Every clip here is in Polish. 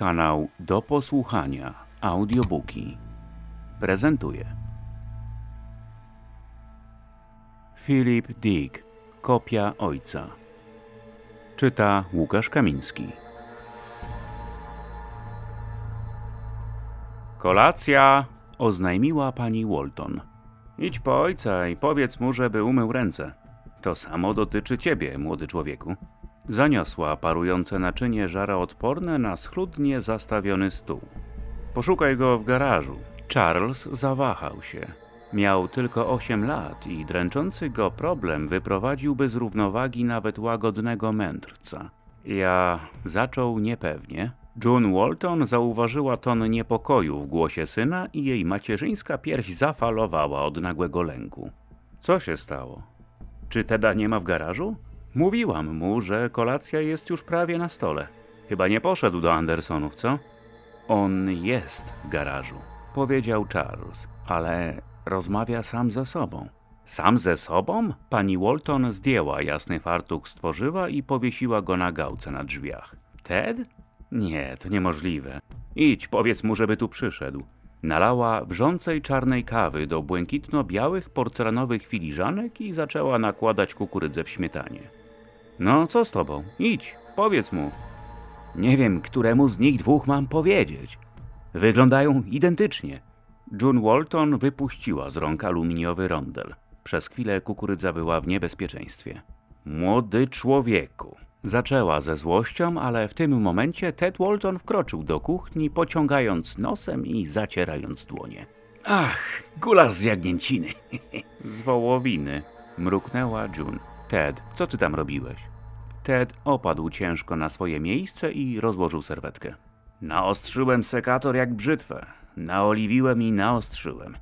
Kanał do posłuchania audiobooki prezentuje Filip Dick Kopia Ojca Czyta Łukasz Kamiński Kolacja! oznajmiła pani Walton. Idź po ojca i powiedz mu, żeby umył ręce. To samo dotyczy ciebie, młody człowieku. Zaniosła parujące naczynie żaroodporne na schludnie zastawiony stół. Poszukaj go w garażu. Charles zawahał się. Miał tylko 8 lat i dręczący go problem wyprowadziłby z równowagi nawet łagodnego mędrca. Ja zaczął niepewnie. June Walton zauważyła ton niepokoju w głosie syna i jej macierzyńska pierś zafalowała od nagłego lęku. Co się stało? Czy Teda nie ma w garażu? Mówiłam mu, że kolacja jest już prawie na stole. Chyba nie poszedł do Andersonów, co? On jest w garażu, powiedział Charles, ale rozmawia sam ze sobą. Sam ze sobą? Pani Walton zdjęła jasny fartuch z tworzywa i powiesiła go na gałce na drzwiach. Ted? Nie, to niemożliwe. Idź, powiedz mu, żeby tu przyszedł. Nalała wrzącej czarnej kawy do błękitno-białych porcelanowych filiżanek i zaczęła nakładać kukurydzę w śmietanie. No, co z tobą? Idź, powiedz mu. Nie wiem, któremu z nich dwóch mam powiedzieć. Wyglądają identycznie. June Walton wypuściła z rąk aluminiowy rondel. Przez chwilę kukurydza była w niebezpieczeństwie. Młody człowieku. Zaczęła ze złością, ale w tym momencie Ted Walton wkroczył do kuchni, pociągając nosem i zacierając dłonie. Ach, gulasz z jagnięciny. z wołowiny, mruknęła June. Ted, co ty tam robiłeś? Ted opadł ciężko na swoje miejsce i rozłożył serwetkę. Naostrzyłem sekator jak brzytwę. Naoliwiłem i naostrzyłem.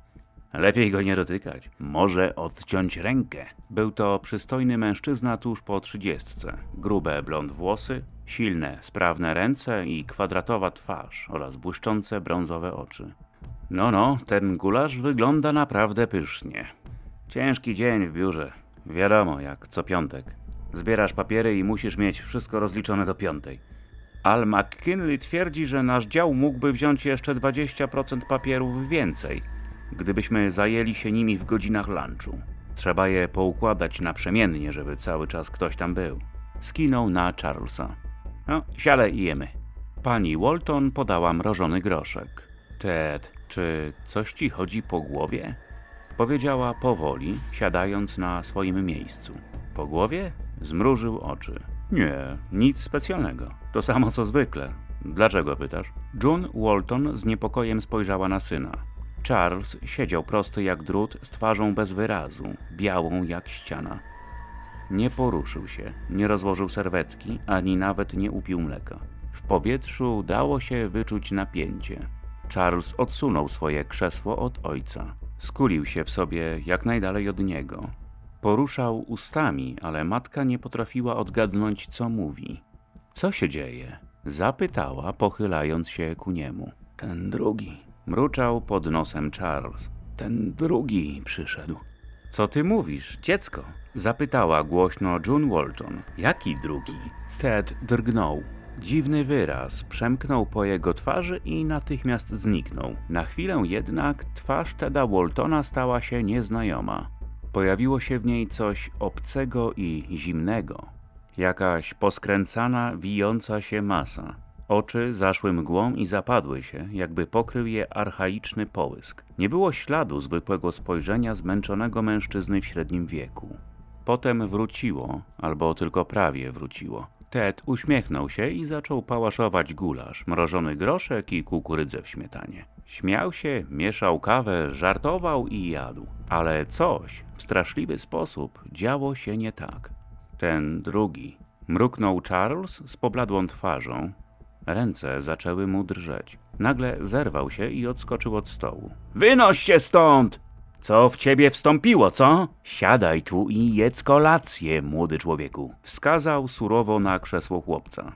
Lepiej go nie dotykać. Może odciąć rękę. Był to przystojny mężczyzna tuż po trzydziestce. Grube blond włosy, silne, sprawne ręce i kwadratowa twarz oraz błyszczące brązowe oczy. No, no, ten gulasz wygląda naprawdę pysznie. Ciężki dzień w biurze. Wiadomo, jak co piątek. Zbierasz papiery i musisz mieć wszystko rozliczone do piątej. Al McKinley twierdzi, że nasz dział mógłby wziąć jeszcze 20% papierów więcej, gdybyśmy zajęli się nimi w godzinach lunchu. Trzeba je poukładać naprzemiennie, żeby cały czas ktoś tam był. Skinął na Charlesa. No, siadaj i jemy. Pani Walton podała mrożony groszek. Ted, czy coś ci chodzi po głowie? Powiedziała powoli, siadając na swoim miejscu. Po głowie? Zmrużył oczy. Nie, nic specjalnego. To samo co zwykle. Dlaczego pytasz? June Walton z niepokojem spojrzała na syna. Charles siedział prosty jak drut, z twarzą bez wyrazu, białą jak ściana. Nie poruszył się, nie rozłożył serwetki, ani nawet nie upił mleka. W powietrzu dało się wyczuć napięcie. Charles odsunął swoje krzesło od ojca. Skulił się w sobie jak najdalej od niego. Poruszał ustami, ale matka nie potrafiła odgadnąć, co mówi. Co się dzieje? Zapytała, pochylając się ku niemu. Ten drugi. Mruczał pod nosem Charles. Ten drugi przyszedł. Co ty mówisz, dziecko? Zapytała głośno June Walton. Jaki drugi? Ted drgnął. Dziwny wyraz przemknął po jego twarzy i natychmiast zniknął. Na chwilę jednak twarz Teda Waltona stała się nieznajoma. Pojawiło się w niej coś obcego i zimnego. Jakaś poskręcana, wijąca się masa. Oczy zaszły mgłą i zapadły się, jakby pokrył je archaiczny połysk. Nie było śladu zwykłego spojrzenia zmęczonego mężczyzny w średnim wieku. Potem wróciło, albo tylko prawie wróciło. Ted uśmiechnął się i zaczął pałaszować gulasz, mrożony groszek i kukurydzę w śmietanie. Śmiał się, mieszał kawę, żartował i jadł. Ale coś w straszliwy sposób działo się nie tak. Ten drugi. Mruknął Charles z pobladłą twarzą. Ręce zaczęły mu drżeć. Nagle zerwał się i odskoczył od stołu. Wynoś się stąd! Co w ciebie wstąpiło, co? Siadaj tu i jedz kolację, młody człowieku. Wskazał surowo na krzesło chłopca.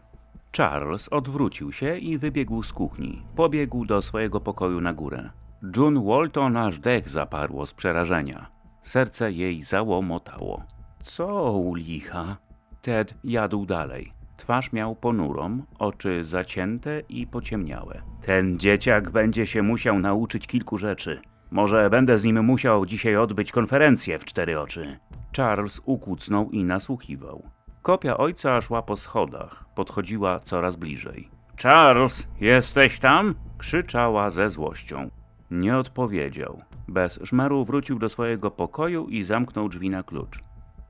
Charles odwrócił się i wybiegł z kuchni. Pobiegł do swojego pokoju na górę. June Walton aż dech zaparło z przerażenia. Serce jej załomotało. Co u licha? Ted jadł dalej. Twarz miał ponurą, oczy zacięte i pociemniałe. Ten dzieciak będzie się musiał nauczyć kilku rzeczy. Może będę z nim musiał dzisiaj odbyć konferencję w cztery oczy. Charles ukucnął i nasłuchiwał. Kopia ojca szła po schodach, podchodziła coraz bliżej. Charles, jesteś tam? krzyczała ze złością. Nie odpowiedział. Bez szmeru wrócił do swojego pokoju i zamknął drzwi na klucz.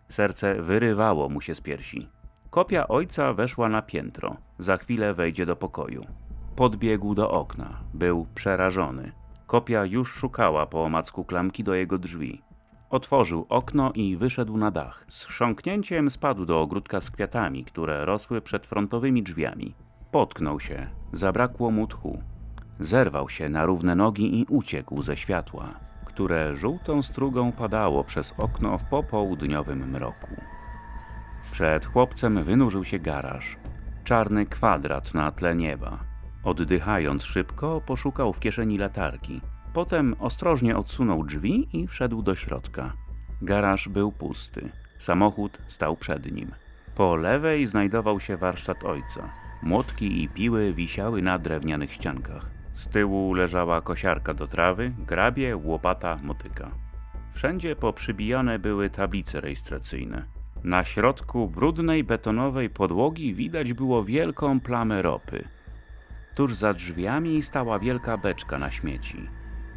Serce wyrywało mu się z piersi. Kopia ojca weszła na piętro. Za chwilę wejdzie do pokoju. Podbiegł do okna. Był przerażony. Kopia już szukała po omacku klamki do jego drzwi. Otworzył okno i wyszedł na dach. Z chrząknięciem spadł do ogródka z kwiatami, które rosły przed frontowymi drzwiami. Potknął się. Zabrakło mu tchu. Zerwał się na równe nogi i uciekł ze światła, które żółtą strugą padało przez okno w popołudniowym mroku. Przed chłopcem wynurzył się garaż. Czarny kwadrat na tle nieba. Oddychając szybko, poszukał w kieszeni latarki. Potem ostrożnie odsunął drzwi i wszedł do środka. Garaż był pusty. Samochód stał przed nim. Po lewej znajdował się warsztat ojca. Młotki i piły wisiały na drewnianych ściankach. Z tyłu leżała kosiarka do trawy, grabie, łopata, motyka. Wszędzie poprzybijane były tablice rejestracyjne. Na środku brudnej betonowej podłogi widać było wielką plamę ropy. Tuż za drzwiami stała wielka beczka na śmieci.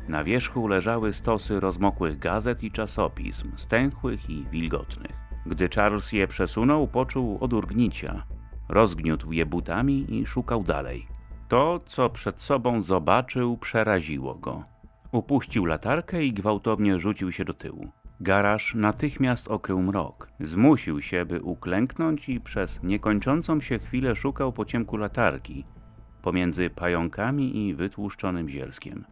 Na wierzchu leżały stosy rozmokłych gazet i czasopism, stęchłych i wilgotnych. Gdy Charles je przesunął, poczuł odór gnicia. Rozgniótł je butami i szukał dalej. To, co przed sobą zobaczył, przeraziło go. Upuścił latarkę i gwałtownie rzucił się do tyłu. Garaż natychmiast okrył mrok. Zmusił się, by uklęknąć i przez niekończącą się chwilę szukał po ciemku latarki, pomiędzy pająkami i wytłuszczonym zielskiem.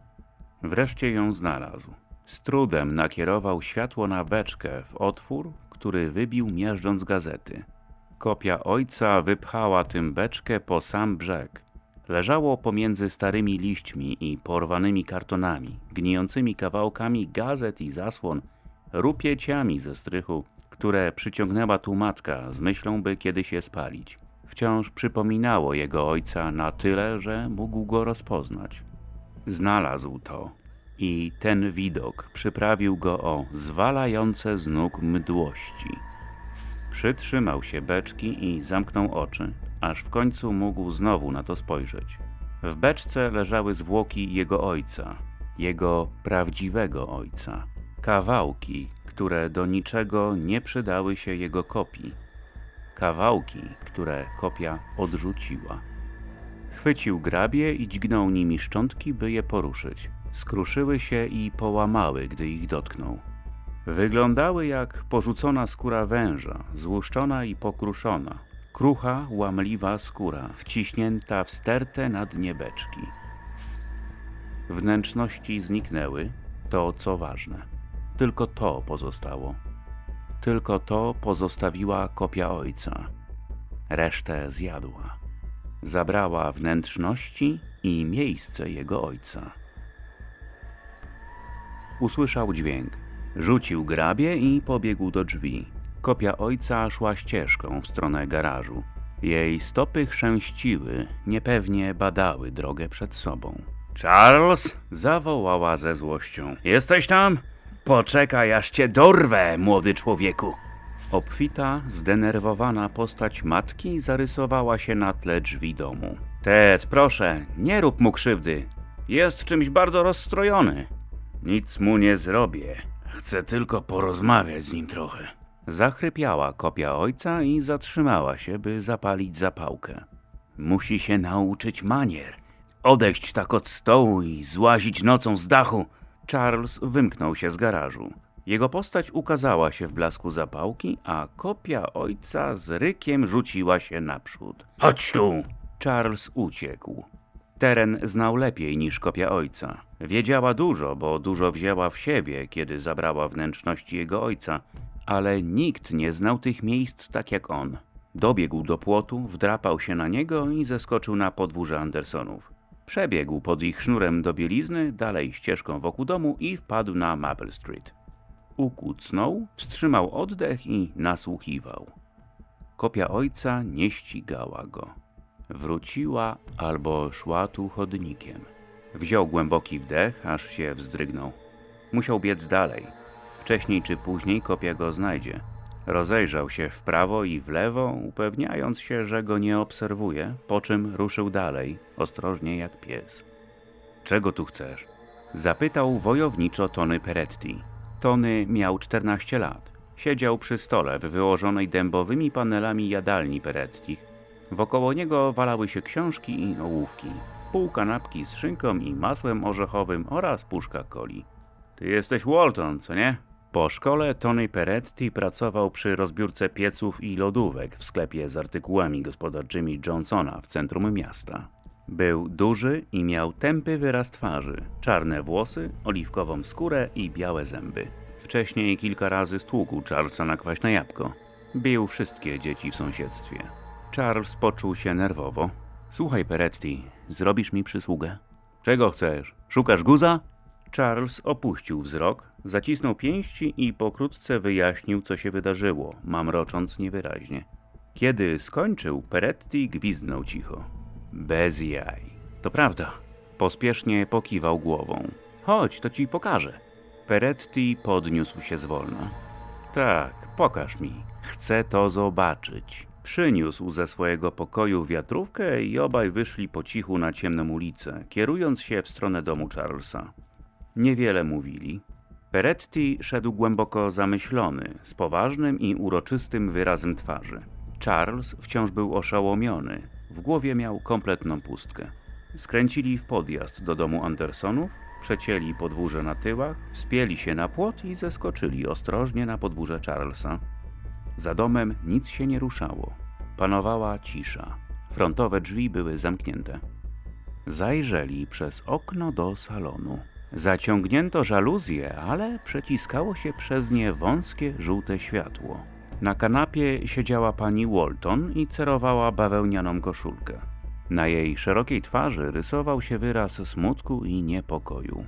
Wreszcie ją znalazł. Z trudem nakierował światło na beczkę w otwór, który wybił miażdżąc gazety. Kopia ojca wypchała tym beczkę po sam brzeg. Leżało pomiędzy starymi liśćmi i porwanymi kartonami, gnijącymi kawałkami gazet i zasłon, rupieciami ze strychu, które przyciągnęła tu matka z myślą, by kiedyś je spalić. Wciąż przypominało jego ojca na tyle, że mógł go rozpoznać. Znalazł to i ten widok przyprawił go o zwalające z nóg mdłości. Przytrzymał się beczki i zamknął oczy, aż w końcu mógł znowu na to spojrzeć. W beczce leżały zwłoki jego ojca, jego prawdziwego ojca. Kawałki, które do niczego nie przydały się jego kopii. Kawałki, które kopia odrzuciła. Chwycił grabie i dźgnął nimi szczątki, by je poruszyć. Skruszyły się i połamały, gdy ich dotknął. Wyglądały jak porzucona skóra węża, złuszczona i pokruszona. Krucha, łamliwa skóra, wciśnięta w stertę na dnie beczki. Wnętrzności zniknęły, to co ważne. Tylko to pozostało. Tylko to pozostawiła kopia ojca. Resztę zjadła. Zabrała wnętrzności i miejsce jego ojca. Usłyszał dźwięk. Rzucił grabie i pobiegł do drzwi. Kopia ojca szła ścieżką w stronę garażu. Jej stopy chrzęściły, niepewnie badały drogę przed sobą. Charles! zawołała ze złością. Jesteś tam? Poczekaj, aż cię dorwę, młody człowieku! Obfita, zdenerwowana postać matki zarysowała się na tle drzwi domu. Ted, proszę, nie rób mu krzywdy. Jest czymś bardzo rozstrojony. Nic mu nie zrobię. Chcę tylko porozmawiać z nim trochę. Zachrypiała kopia ojca i zatrzymała się, by zapalić zapałkę. Musi się nauczyć manier. Odejść tak od stołu i złazić nocą z dachu. Charles wymknął się z garażu. Jego postać ukazała się w blasku zapałki, a kopia ojca z rykiem rzuciła się naprzód. Chodź tu! Charles uciekł. Teren znał lepiej niż kopia ojca. Wiedziała dużo, bo dużo wzięła w siebie, kiedy zabrała wnętrzności jego ojca, ale nikt nie znał tych miejsc tak jak on. Dobiegł do płotu, wdrapał się na niego i zeskoczył na podwórze Andersonów. Przebiegł pod ich sznurem do bielizny, dalej ścieżką wokół domu i wpadł na Maple Street. Ukucnął, wstrzymał oddech i nasłuchiwał. Kopia ojca nie ścigała go. Wróciła albo szła tu chodnikiem. Wziął głęboki wdech, aż się wzdrygnął. Musiał biec dalej. Wcześniej czy później kopia go znajdzie. Rozejrzał się w prawo i w lewo, upewniając się, że go nie obserwuje, po czym ruszył dalej, ostrożnie jak pies. Czego tu chcesz? Zapytał wojowniczo Tony Peretti. Tony miał 14 lat. Siedział przy stole w wyłożonej dębowymi panelami jadalni Perettich. Wokoło niego walały się książki i ołówki, pół kanapki z szynką i masłem orzechowym oraz puszka coli. Ty jesteś Walton, co nie? Po szkole Tony Peretti pracował przy rozbiórce pieców i lodówek w sklepie z artykułami gospodarczymi Johnsona w centrum miasta. Był duży i miał tępy wyraz twarzy, czarne włosy, oliwkową skórę i białe zęby. Wcześniej kilka razy stłukł Charlesa na kwaśne jabłko. Bił wszystkie dzieci w sąsiedztwie. Charles poczuł się nerwowo. Słuchaj, Peretti, zrobisz mi przysługę? Czego chcesz? Szukasz guza? Charles opuścił wzrok, zacisnął pięści i pokrótce wyjaśnił, co się wydarzyło, mamrocząc niewyraźnie. Kiedy skończył, Peretti gwizdnął cicho. Bez jaj. To prawda. Pospiesznie pokiwał głową. Chodź, to ci pokażę. Peretti podniósł się zwolna. Tak, pokaż mi. Chcę to zobaczyć. Przyniósł ze swojego pokoju wiatrówkę i obaj wyszli po cichu na ciemną ulicę, kierując się w stronę domu Charlesa. Niewiele mówili. Peretti szedł głęboko zamyślony, z poważnym i uroczystym wyrazem twarzy. Charles wciąż był oszołomiony. W głowie miał kompletną pustkę. Skręcili w podjazd do domu Andersonów, przecięli podwórze na tyłach, wspięli się na płot i zeskoczyli ostrożnie na podwórze Charlesa. Za domem nic się nie ruszało. Panowała cisza. Frontowe drzwi były zamknięte. Zajrzeli przez okno do salonu. Zaciągnięto żaluzje, ale przeciskało się przez nie wąskie, żółte światło. Na kanapie siedziała pani Walton i cerowała bawełnianą koszulkę. Na jej szerokiej twarzy rysował się wyraz smutku i niepokoju.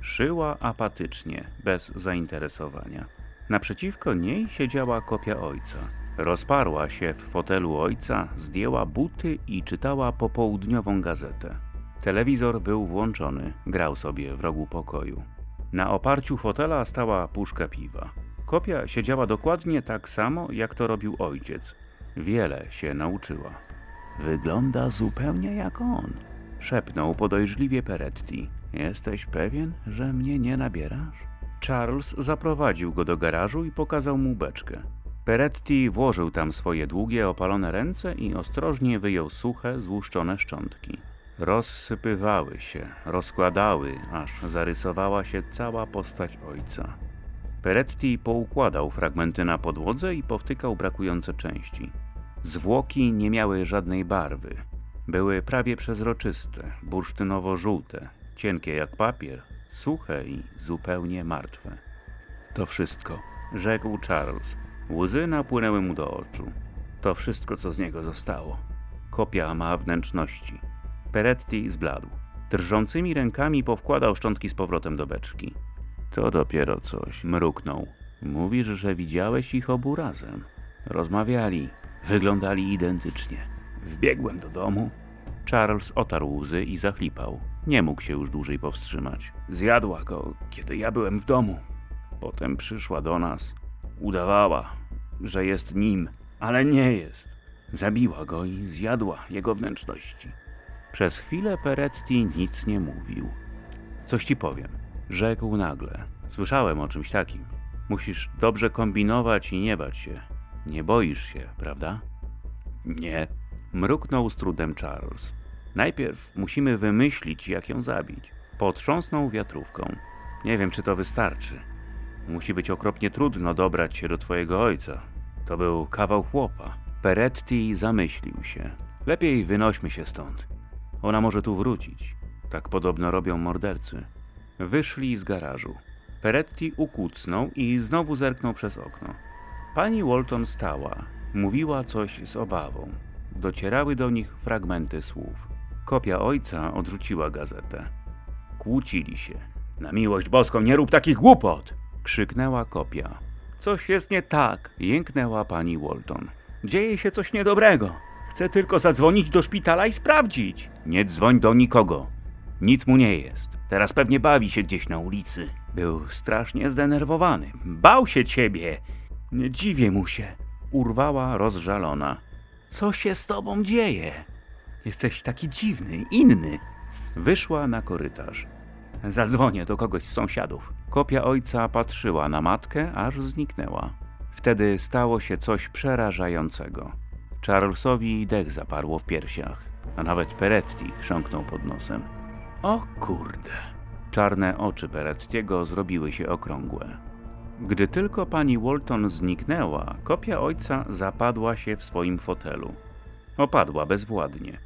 Szyła apatycznie, bez zainteresowania. Naprzeciwko niej siedziała kopia ojca. Rozparła się w fotelu ojca, zdjęła buty i czytała popołudniową gazetę. Telewizor był włączony, grał sobie w rogu pokoju. Na oparciu fotela stała puszka piwa. Kopia siedziała dokładnie tak samo, jak to robił ojciec. Wiele się nauczyła. Wygląda zupełnie jak on, szepnął podejrzliwie Peretti. Jesteś pewien, że mnie nie nabierasz? Charles zaprowadził go do garażu i pokazał mu beczkę. Peretti włożył tam swoje długie, opalone ręce i ostrożnie wyjął suche, złuszczone szczątki. Rozsypywały się, rozkładały, aż zarysowała się cała postać ojca. Peretti poukładał fragmenty na podłodze i powtykał brakujące części. Zwłoki nie miały żadnej barwy. Były prawie przezroczyste, bursztynowo-żółte, cienkie jak papier, suche i zupełnie martwe. To wszystko, rzekł Charles. Łzy napłynęły mu do oczu. To wszystko, co z niego zostało. Kopia ma wnętrzności. Peretti zbladł. Drżącymi rękami powkładał szczątki z powrotem do beczki. To dopiero coś, mruknął. Mówisz, że widziałeś ich obu razem. Rozmawiali, wyglądali identycznie. Wbiegłem do domu. Charles otarł łzy i zachlipał. Nie mógł się już dłużej powstrzymać. Zjadła go, kiedy ja byłem w domu. Potem przyszła do nas. Udawała, że jest nim, ale nie jest. Zabiła go i zjadła jego wnętrzności. Przez chwilę Peretti nic nie mówił. Coś ci powiem, rzekł nagle. Słyszałem o czymś takim. Musisz dobrze kombinować i nie bać się. Nie boisz się, prawda? Nie. Mruknął z trudem Charles. Najpierw musimy wymyślić, jak ją zabić. Potrząsnął wiatrówką. Nie wiem, czy to wystarczy. Musi być okropnie trudno dobrać się do twojego ojca. To był kawał chłopa. Peretti zamyślił się. Lepiej wynośmy się stąd. Ona może tu wrócić. Tak podobno robią mordercy. Wyszli z garażu. Peretti ukucnął i znowu zerknął przez okno. Pani Walton stała. Mówiła coś z obawą. Docierały do nich fragmenty słów. Kopia ojca odrzuciła gazetę. Kłócili się. Na miłość boską, nie rób takich głupot! krzyknęła kopia. Coś jest nie tak, jęknęła pani Walton. Dzieje się coś niedobrego. Chcę tylko zadzwonić do szpitala i sprawdzić. Nie dzwoń do nikogo. Nic mu nie jest. Teraz pewnie bawi się gdzieś na ulicy. Był strasznie zdenerwowany. Bał się ciebie. Nie dziwię mu się. Urwała rozżalona. Co się z tobą dzieje? Jesteś taki dziwny, inny. Wyszła na korytarz. Zadzwonię do kogoś z sąsiadów. Kopia ojca patrzyła na matkę, aż zniknęła. Wtedy stało się coś przerażającego. Charlesowi dech zaparło w piersiach, a nawet Peretti chrząknął pod nosem. O kurde! Czarne oczy Perettiego zrobiły się okrągłe. Gdy tylko pani Walton zniknęła, kopia ojca zapadła się w swoim fotelu. Opadła bezwładnie.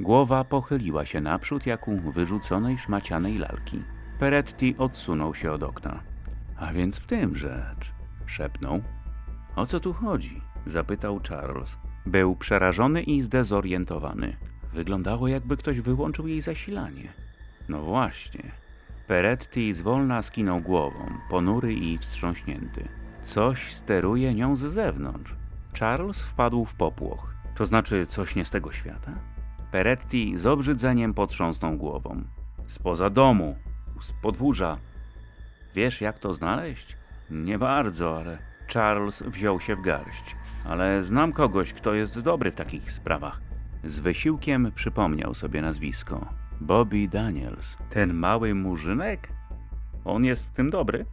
Głowa pochyliła się naprzód jak u wyrzuconej szmacianej lalki. Peretti odsunął się od okna. A więc w tym rzecz, szepnął. O co tu chodzi? zapytał Charles. Był przerażony i zdezorientowany. Wyglądało, jakby ktoś wyłączył jej zasilanie. No właśnie. Peretti zwolna skinął głową, ponury i wstrząśnięty. Coś steruje nią z zewnątrz. Charles wpadł w popłoch. To znaczy coś nie z tego świata? Peretti z obrzydzeniem potrząsnął głową. Spoza domu, z podwórza. Wiesz, jak to znaleźć? Nie bardzo, ale Charles wziął się w garść. Ale znam kogoś, kto jest dobry w takich sprawach. Z wysiłkiem przypomniał sobie nazwisko. Bobby Daniels. Ten mały murzynek? On jest w tym dobry?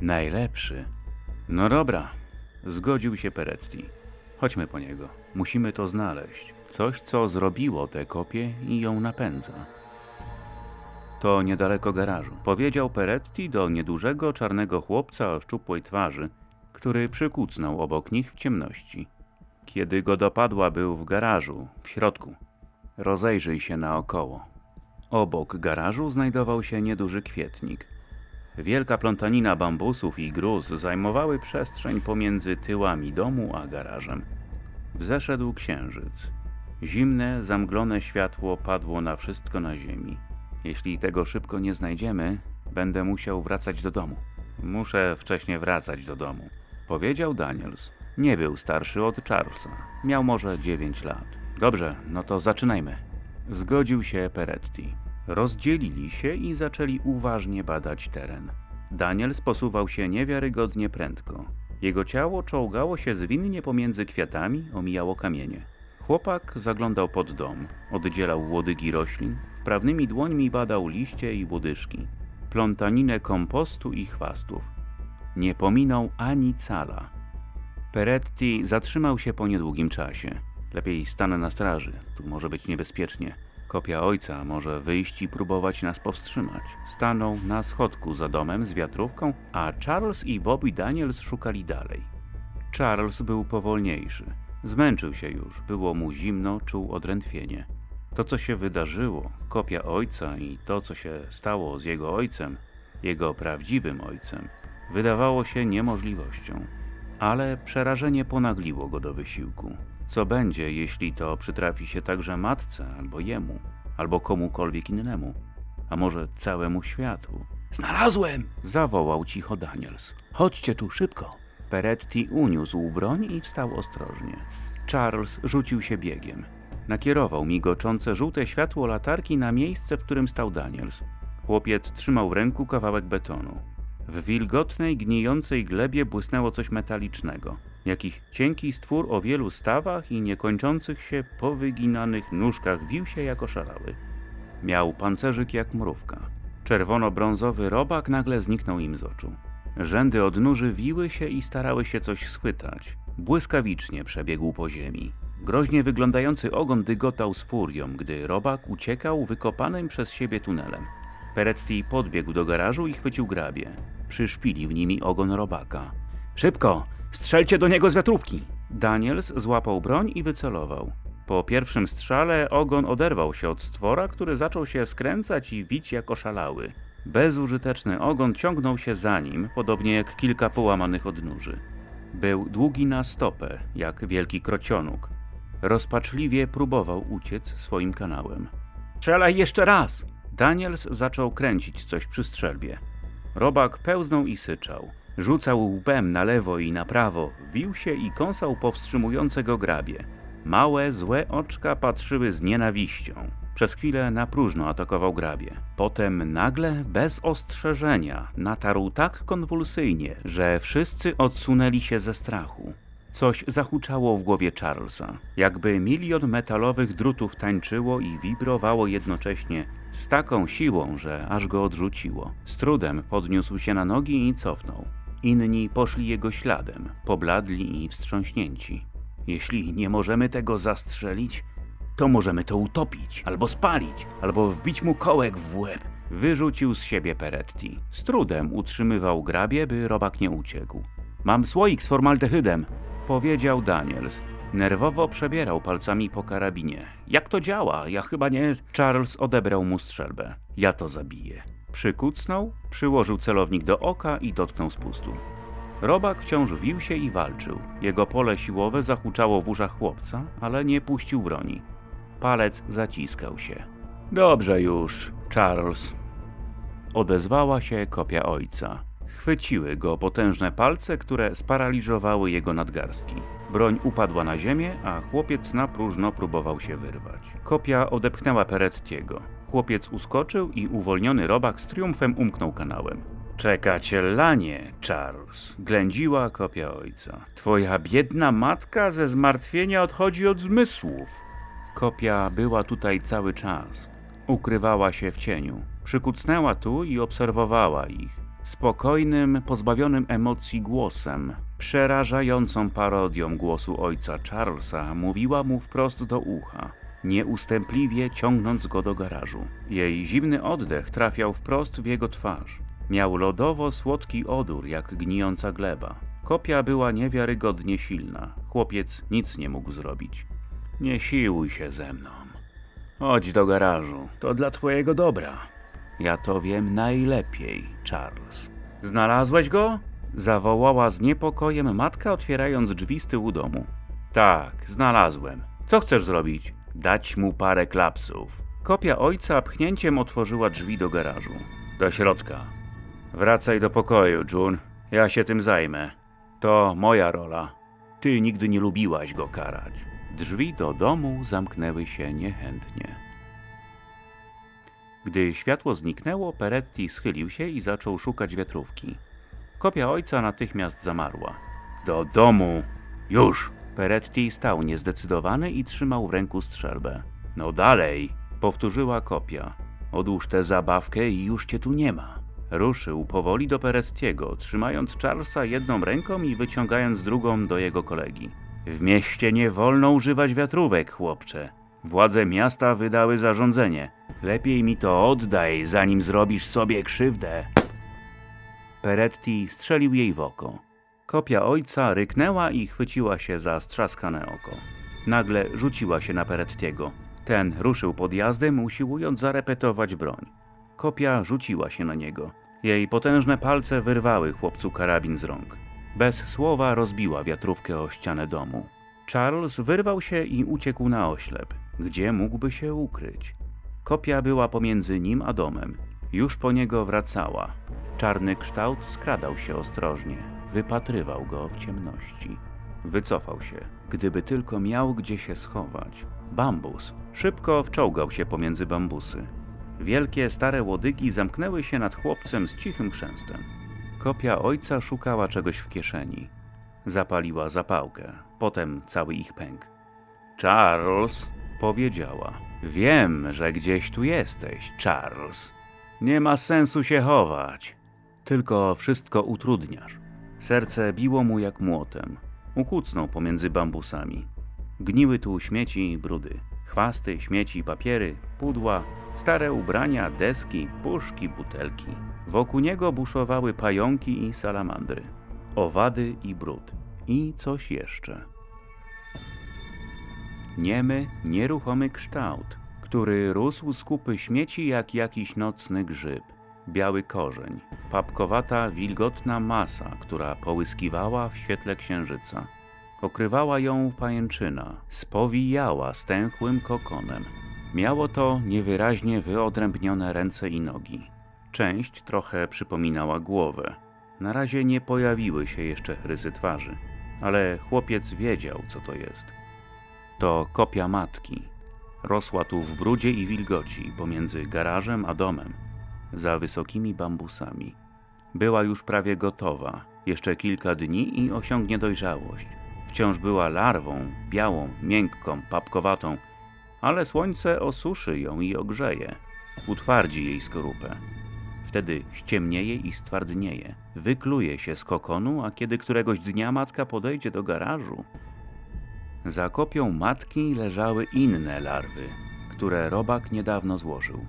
Najlepszy. No dobra, zgodził się Peretti. Chodźmy po niego. Musimy to znaleźć. Coś, co zrobiło tę kopię i ją napędza. To niedaleko garażu, powiedział Peretti do niedużego czarnego chłopca o szczupłej twarzy, który przykucnął obok nich w ciemności. Kiedy go dopadła, był w garażu, w środku. Rozejrzyj się naokoło. Obok garażu znajdował się nieduży kwietnik. Wielka plątanina bambusów i gruz zajmowały przestrzeń pomiędzy tyłami domu a garażem. Wzeszedł księżyc. Zimne, zamglone światło padło na wszystko na ziemi. Jeśli tego szybko nie znajdziemy, będę musiał wracać do domu. Muszę wcześniej wracać do domu, powiedział Daniels. Nie był starszy od Charlesa. Miał może 9 lat. Dobrze, no to zaczynajmy. Zgodził się Peretti. Rozdzielili się i zaczęli uważnie badać teren. Daniels posuwał się niewiarygodnie prędko. Jego ciało czołgało się zwinnie pomiędzy kwiatami, omijało kamienie. Chłopak zaglądał pod dom, oddzielał łodygi roślin, wprawnymi dłońmi badał liście i łodyżki, plątaninę kompostu i chwastów. Nie pominął ani cala. Peretti zatrzymał się po niedługim czasie. Lepiej stanę na straży, tu może być niebezpiecznie. Kopia ojca może wyjść i próbować nas powstrzymać. Stanął na schodku za domem z wiatrówką, a Charles i Bobby Daniels szukali dalej. Charles był powolniejszy. Zmęczył się już, było mu zimno, czuł odrętwienie. To, co się wydarzyło, kopia ojca i to, co się stało z jego ojcem, jego prawdziwym ojcem, wydawało się niemożliwością. Ale przerażenie ponagliło go do wysiłku. Co będzie, jeśli to przytrafi się także matce, albo jemu, albo komukolwiek innemu, a może całemu światu? Znalazłem! zawołał cicho Daniels. Chodźcie tu szybko. Peretti uniósł broń i wstał ostrożnie. Charles rzucił się biegiem. Nakierował migoczące żółte światło latarki na miejsce, w którym stał Daniels. Chłopiec trzymał w ręku kawałek betonu. W wilgotnej, gnijącej glebie błysnęło coś metalicznego. Jakiś cienki stwór o wielu stawach i niekończących się, powyginanych nóżkach wił się jak oszalały. Miał pancerzyk jak mrówka. Czerwono-brązowy robak nagle zniknął im z oczu. Rzędy odnóży wiły się i starały się coś schwytać. Błyskawicznie przebiegł po ziemi. Groźnie wyglądający ogon dygotał z furią, gdy robak uciekał wykopanym przez siebie tunelem. Peretti podbiegł do garażu i chwycił grabie. Przyszpilił nimi ogon robaka. Szybko! Strzelcie do niego z wiatrówki! Daniels złapał broń i wycelował. Po pierwszym strzale ogon oderwał się od stwora, który zaczął się skręcać i wić jak oszalały. Bezużyteczny ogon ciągnął się za nim, podobnie jak kilka połamanych odnóży. Był długi na stopę, jak wielki krocionuk. Rozpaczliwie próbował uciec swoim kanałem. Strzelaj jeszcze raz! Daniels zaczął kręcić coś przy strzelbie. Robak pełznął i syczał. Rzucał łbem na lewo i na prawo, wił się i kąsał powstrzymujące go grabie. Małe, złe oczka patrzyły z nienawiścią. Przez chwilę na próżno atakował grabie. Potem nagle, bez ostrzeżenia, natarł tak konwulsyjnie, że wszyscy odsunęli się ze strachu. Coś zahuczało w głowie Charlesa, jakby milion metalowych drutów tańczyło i wibrowało jednocześnie z taką siłą, że aż go odrzuciło. Z trudem podniósł się na nogi i cofnął. Inni poszli jego śladem, pobladli i wstrząśnięci. Jeśli nie możemy tego zastrzelić, to możemy to utopić, albo spalić, albo wbić mu kołek w łeb. Wyrzucił z siebie Peretti. Z trudem utrzymywał grabie, by robak nie uciekł. Mam słoik z formaldehydem, powiedział Daniels. Nerwowo przebierał palcami po karabinie. Jak to działa? Ja chyba nie. Charles odebrał mu strzelbę. Ja to zabiję. Przykucnął, przyłożył celownik do oka i dotknął spustu. Robak wciąż wił się i walczył. Jego pole siłowe zahuczało w uszach chłopca, ale nie puścił broni. Palec zaciskał się. Dobrze już, Charles. Odezwała się kopia ojca. Chwyciły go potężne palce, które sparaliżowały jego nadgarstki. Broń upadła na ziemię, a chłopiec na próżno próbował się wyrwać. Kopia odepchnęła Perettiego. Chłopiec uskoczył i uwolniony robak z triumfem umknął kanałem. Czeka cię lanie, Charles, ględziła kopia ojca. Twoja biedna matka ze zmartwienia odchodzi od zmysłów. Kopia była tutaj cały czas. Ukrywała się w cieniu. Przykucnęła tu i obserwowała ich. Spokojnym, pozbawionym emocji głosem, przerażającą parodią głosu ojca Charlesa, mówiła mu wprost do ucha, nieustępliwie ciągnąc go do garażu. Jej zimny oddech trafiał wprost w jego twarz. Miał lodowo-słodki odór, jak gnijąca gleba. Kopia była niewiarygodnie silna. Chłopiec nic nie mógł zrobić. Nie siłuj się ze mną. Chodź do garażu. To dla twojego dobra. Ja to wiem najlepiej, Charles. Znalazłeś go? Zawołała z niepokojem matka, otwierając drzwi z tyłu domu. Tak, znalazłem. Co chcesz zrobić? Dać mu parę klapsów. Kopia ojca pchnięciem otworzyła drzwi do garażu. Do środka. Wracaj do pokoju, June. Ja się tym zajmę. To moja rola. Ty nigdy nie lubiłaś go karać. Drzwi do domu zamknęły się niechętnie. Gdy światło zniknęło, Peretti schylił się i zaczął szukać wiatrówki. Kopia ojca natychmiast zamarła. Do domu! Już! Peretti stał niezdecydowany i trzymał w ręku strzelbę. No dalej! Powtórzyła kopia. Odłóż tę zabawkę i już cię tu nie ma. Ruszył powoli do Perettiego, trzymając Charlesa jedną ręką i wyciągając drugą do jego kolegi. W mieście nie wolno używać wiatrówek, chłopcze. Władze miasta wydały zarządzenie. Lepiej mi to oddaj, zanim zrobisz sobie krzywdę. Peretti strzelił jej w oko. Kopia ojca ryknęła i chwyciła się za strzaskane oko. Nagle rzuciła się na Perettiego. Ten ruszył podjazdem, usiłując zarepetować broń. Kopia rzuciła się na niego. Jej potężne palce wyrwały chłopcu karabin z rąk. Bez słowa rozbiła wiatrówkę o ścianę domu. Charles wyrwał się i uciekł na oślep. Gdzie mógłby się ukryć? Kopia była pomiędzy nim a domem. Już po niego wracała. Czarny kształt skradał się ostrożnie. Wypatrywał go w ciemności. Wycofał się, gdyby tylko miał gdzie się schować. Bambus szybko wczołgał się pomiędzy bambusy. Wielkie, stare łodygi zamknęły się nad chłopcem z cichym chrzęstem. Kopia ojca szukała czegoś w kieszeni. Zapaliła zapałkę, potem cały ich pęk. Charles, powiedziała. Wiem, że gdzieś tu jesteś, Charles. Nie ma sensu się chować. Tylko wszystko utrudniasz. Serce biło mu jak młotem. Ukucnął pomiędzy bambusami. Gniły tu śmieci i brudy. Chwasty, śmieci, papiery, pudła, stare ubrania, deski, puszki, butelki. Wokół niego buszowały pająki i salamandry. Owady i brud. I coś jeszcze. Niemy, nieruchomy kształt, który rósł z kupy śmieci jak jakiś nocny grzyb. Biały korzeń, papkowata, wilgotna masa, która połyskiwała w świetle księżyca. Okrywała ją pajęczyna, spowijała stęchłym kokonem. Miało to niewyraźnie wyodrębnione ręce i nogi. Część trochę przypominała głowę. Na razie nie pojawiły się jeszcze rysy twarzy, ale chłopiec wiedział, co to jest. To kopia matki. Rosła tu w brudzie i wilgoci pomiędzy garażem a domem, za wysokimi bambusami. Była już prawie gotowa, jeszcze kilka dni i osiągnie dojrzałość. Wciąż była larwą, białą, miękką, papkowatą, ale słońce osuszy ją i ogrzeje, utwardzi jej skorupę. Wtedy ściemnieje i stwardnieje, wykluje się z kokonu, a kiedy któregoś dnia matka podejdzie do garażu, za kopią matki leżały inne larwy, które robak niedawno złożył.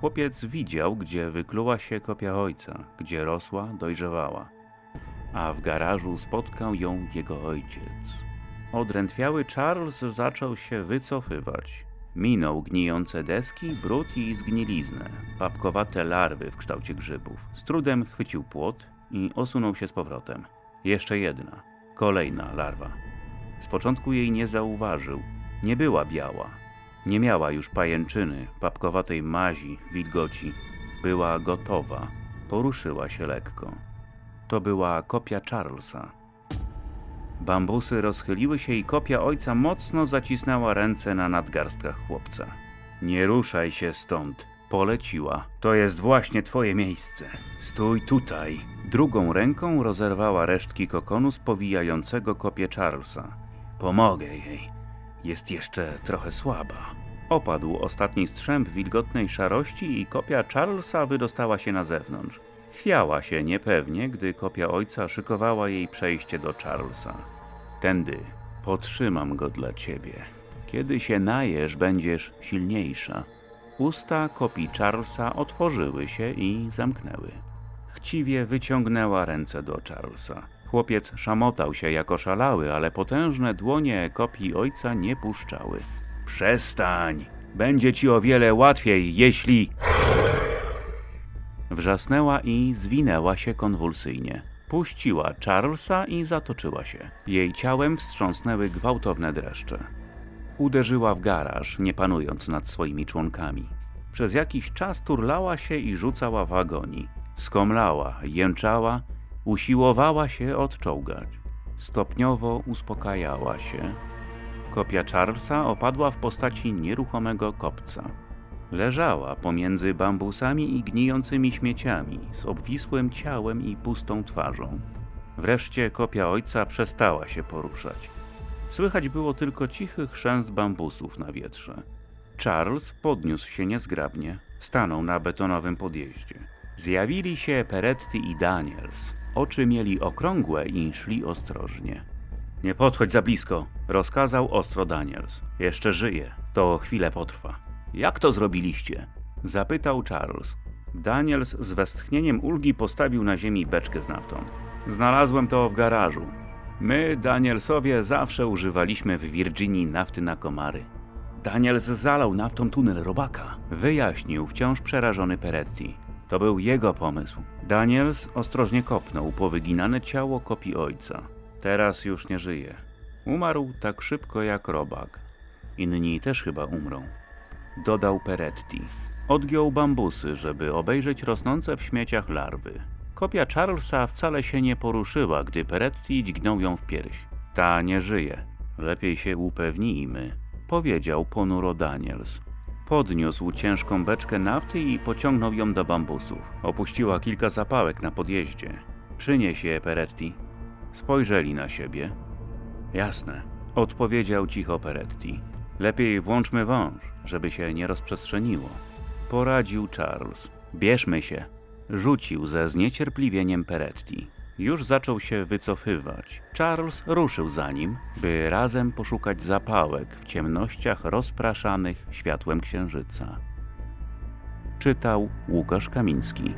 Chłopiec widział, gdzie wykluła się kopia ojca, gdzie rosła, dojrzewała, a w garażu spotkał ją jego ojciec. Odrętwiały Charles zaczął się wycofywać. Minął gnijące deski, brud i zgniliznę, papkowate larwy w kształcie grzybów. Z trudem chwycił płot i osunął się z powrotem. Jeszcze jedna, kolejna larwa. Z początku jej nie zauważył. Nie była biała. Nie miała już pajęczyny, papkowatej mazi, wilgoci. Była gotowa. Poruszyła się lekko. To była kopia Charlesa. Bambusy rozchyliły się i kopia ojca mocno zacisnęła ręce na nadgarstkach chłopca. Nie ruszaj się stąd, poleciła. To jest właśnie twoje miejsce. Stój tutaj. Drugą ręką rozerwała resztki kokonu spowijającego kopię Charlesa. Pomogę jej. Jest jeszcze trochę słaba. Opadł ostatni strzęp wilgotnej szarości i kopia Charlesa wydostała się na zewnątrz. Chwiała się niepewnie, gdy kopia ojca szykowała jej przejście do Charlesa. Tędy, potrzymam go dla ciebie. Kiedy się najesz, będziesz silniejsza. Usta kopii Charlesa otworzyły się i zamknęły. Chciwie wyciągnęła ręce do Charlesa. Chłopiec szamotał się jako szalały, ale potężne dłonie kopii ojca nie puszczały. Przestań! Będzie ci o wiele łatwiej, jeśli. Wrzasnęła i zwinęła się konwulsyjnie. Puściła Charlesa i zatoczyła się. Jej ciałem wstrząsnęły gwałtowne dreszcze. Uderzyła w garaż, nie panując nad swoimi członkami. Przez jakiś czas turlała się i rzucała w agonii. Skomlała, jęczała, usiłowała się odczołgać. Stopniowo uspokajała się. Kopia Charlesa opadła w postaci nieruchomego kopca. Leżała pomiędzy bambusami i gnijącymi śmieciami, z obwisłym ciałem i pustą twarzą. Wreszcie kopia ojca przestała się poruszać. Słychać było tylko cichy chrzęst bambusów na wietrze. Charles podniósł się niezgrabnie, stanął na betonowym podjeździe. Zjawili się Peretti i Daniels. Oczy mieli okrągłe i szli ostrożnie. Nie podchodź za blisko, rozkazał ostro Daniels. Jeszcze żyje, to chwilę potrwa. Jak to zrobiliście? Zapytał Charles. Daniels z westchnieniem ulgi postawił na ziemi beczkę z naftą. Znalazłem to w garażu. My, Danielsowie, zawsze używaliśmy w Virginii nafty na komary. Daniels zalał naftą tunel robaka, wyjaśnił wciąż przerażony Peretti. To był jego pomysł. Daniels ostrożnie kopnął powyginane ciało kopii ojca. Teraz już nie żyje. Umarł tak szybko jak robak. Inni też chyba umrą. Dodał Peretti. Odgiął bambusy, żeby obejrzeć rosnące w śmieciach larwy. Kopia Charlesa wcale się nie poruszyła, gdy Peretti dźgnął ją w pierś. Ta nie żyje. Lepiej się upewnijmy, powiedział ponuro Daniels. Podniósł ciężką beczkę nafty i pociągnął ją do bambusów. Opuściła kilka zapałek na podjeździe. Przynieś je, Peretti. Spojrzeli na siebie. Jasne, odpowiedział cicho Peretti. Lepiej włączmy wąż, żeby się nie rozprzestrzeniło. Poradził Charles. Bierzmy się. Rzucił ze zniecierpliwieniem Peretti. Już zaczął się wycofywać. Charles ruszył za nim, by razem poszukać zapałek w ciemnościach rozpraszanych światłem księżyca. Czytał Łukasz Kamiński.